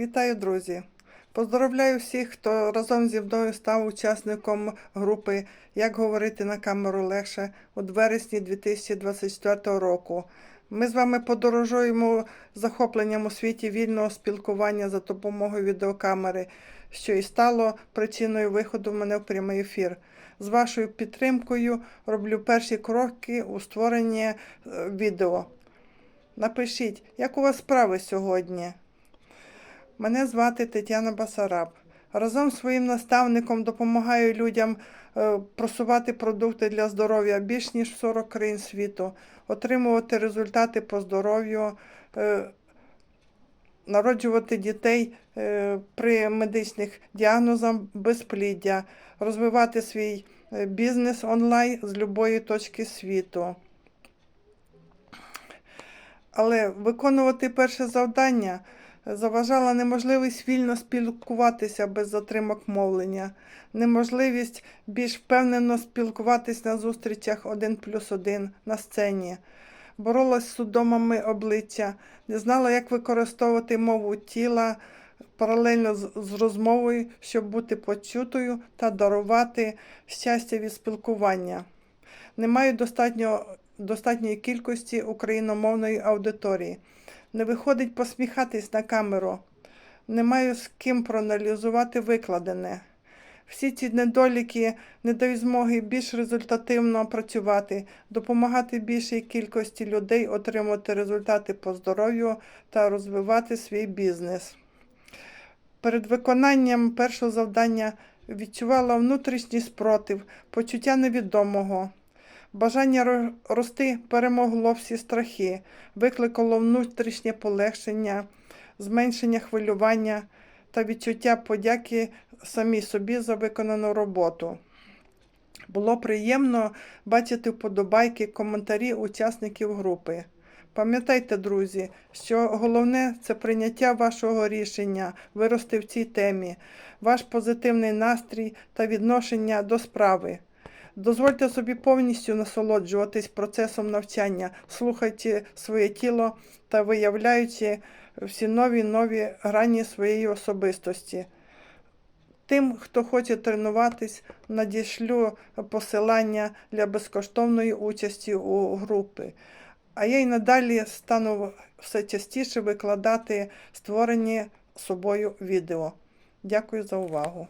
Вітаю, друзі! Поздоровляю всіх, хто разом зі мною став учасником групи Як говорити на камеру легше у вересні 2024 року. Ми з вами подорожуємо захопленням у світі вільного спілкування за допомогою відеокамери, що і стало причиною виходу мене в прямий ефір. З вашою підтримкою роблю перші кроки у створенні е, відео. Напишіть, як у вас справи сьогодні? Мене звати Тетяна Басараб. Разом з своїм наставником допомагаю людям е, просувати продукти для здоров'я більш ніж в 40 країн світу, отримувати результати по здоров'ю, е, народжувати дітей е, при медичних діагнозах безпліддя, розвивати свій бізнес онлайн з будь-якої точки світу. Але виконувати перше завдання заважала неможливість вільно спілкуватися без затримок мовлення, неможливість більш впевнено спілкуватись на зустрічах один плюс один на сцені, боролась з судомами обличчя, не знала, як використовувати мову тіла паралельно з, розмовою, щоб бути почутою та дарувати щастя від спілкування. Не маю достатньо, достатньої кількості україномовної аудиторії. Не виходить посміхатись на камеру. Не маю з ким проаналізувати викладене. Всі ці недоліки не дають змоги більш результативно працювати, допомагати більшій кількості людей отримати результати по здоров'ю та розвивати свій бізнес. Перед виконанням першого завдання відчувала внутрішній спротив, почуття невідомого. Бажання рости перемогло всі страхи, викликало внутрішнє полегшення, зменшення хвилювання та відчуття подяки самій собі за виконану роботу. Було приємно бачити вподобайки, коментарі учасників групи. Пам'ятайте, друзі, що головне це прийняття вашого рішення, вирости в цій темі, ваш позитивний настрій та відношення до справи. Дозвольте собі повністю насолоджуватись процесом навчання, слухайте своє тіло та виявляючи всі нові нові грані своєї особистості. Тим, хто хоче тренуватись, надішлю посилання для безкоштовної участі у групи. А я й надалі стану все частіше викладати створені собою відео. Дякую за увагу.